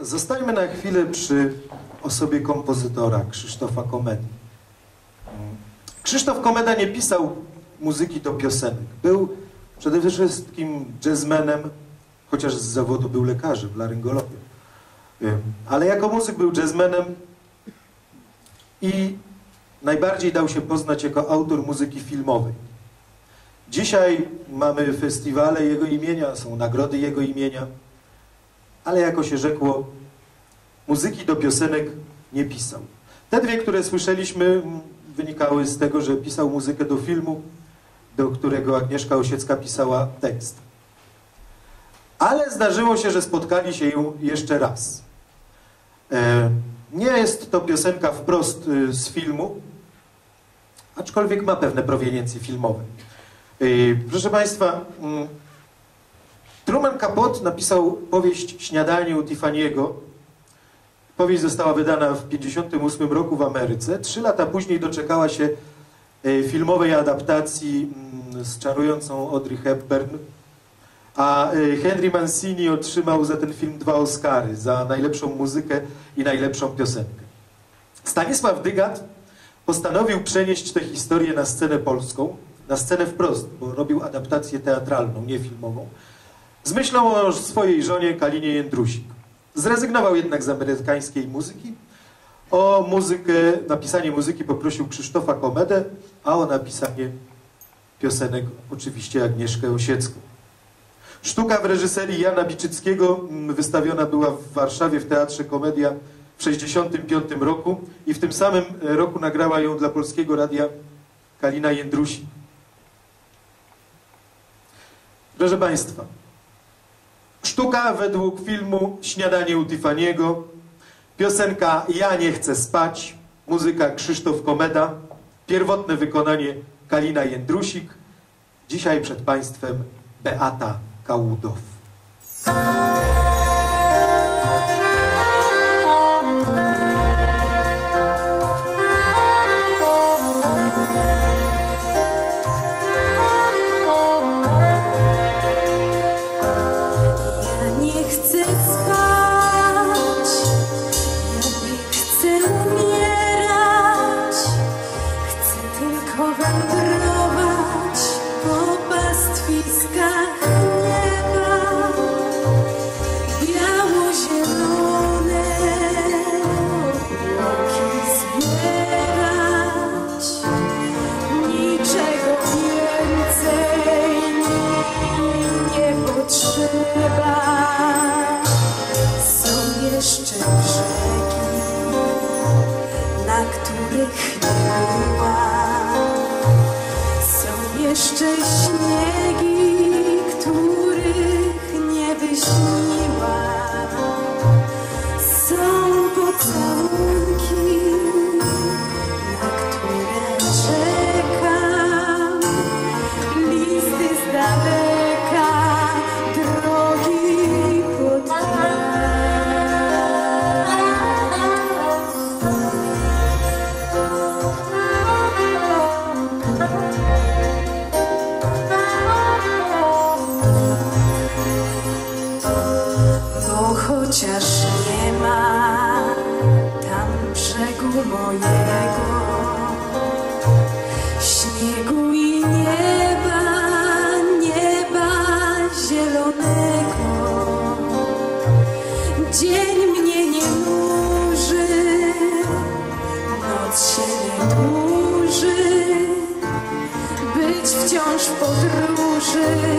Zostańmy na chwilę przy osobie kompozytora Krzysztofa Komedy. Krzysztof Komeda nie pisał muzyki do piosenek. Był przede wszystkim jazzmenem, chociaż z zawodu był lekarzem, laryngologiem. Ale jako muzyk był jazzmenem i najbardziej dał się poznać jako autor muzyki filmowej. Dzisiaj mamy festiwale jego imienia, są nagrody jego imienia, ale jako się rzekło, muzyki do piosenek nie pisał. Te dwie, które słyszeliśmy, wynikały z tego, że pisał muzykę do filmu, do którego Agnieszka Osiecka pisała tekst. Ale zdarzyło się, że spotkali się ją jeszcze raz. E, nie jest to piosenka wprost y, z filmu, aczkolwiek ma pewne proweniencje filmowe. E, proszę Państwa, mm, Truman Capote napisał powieść Śniadanie u Tiffany'ego. Powieść została wydana w 1958 roku w Ameryce. Trzy lata później doczekała się e, filmowej adaptacji mm, z czarującą Audrey Hepburn, a e, Henry Mancini otrzymał za ten film dwa Oscary, za najlepszą muzykę i najlepszą piosenkę. Stanisław Dygat postanowił przenieść tę historię na scenę polską, na scenę wprost, bo robił adaptację teatralną, nie filmową, z myślą o swojej żonie Kalinie Jędrusik. Zrezygnował jednak z amerykańskiej muzyki. O muzykę, napisanie muzyki poprosił Krzysztofa Komedę, a o napisanie piosenek oczywiście Agnieszkę Osiecką. Sztuka w reżyserii Jana Biczyckiego mm, wystawiona była w Warszawie w Teatrze Komedia w 1965 roku i w tym samym roku nagrała ją dla Polskiego Radia Kalina Jędrusik. Proszę Państwa, sztuka według filmu Śniadanie u Tiffany'ego, piosenka Ja nie chcę spać, muzyka Krzysztof Komeda, pierwotne wykonanie Kalina Jędrusik, dzisiaj przed Państwem Beata Kałudow. Jeszcze brzegi, na których nie byłam. Są jeszcze śniegi, których nie wyśniłam. Chociaż nie ma tam brzegu mojego śniegu i nieba, nieba zielonego. Dzień mnie nie nuży, noc się nie dłuży, być wciąż w podróży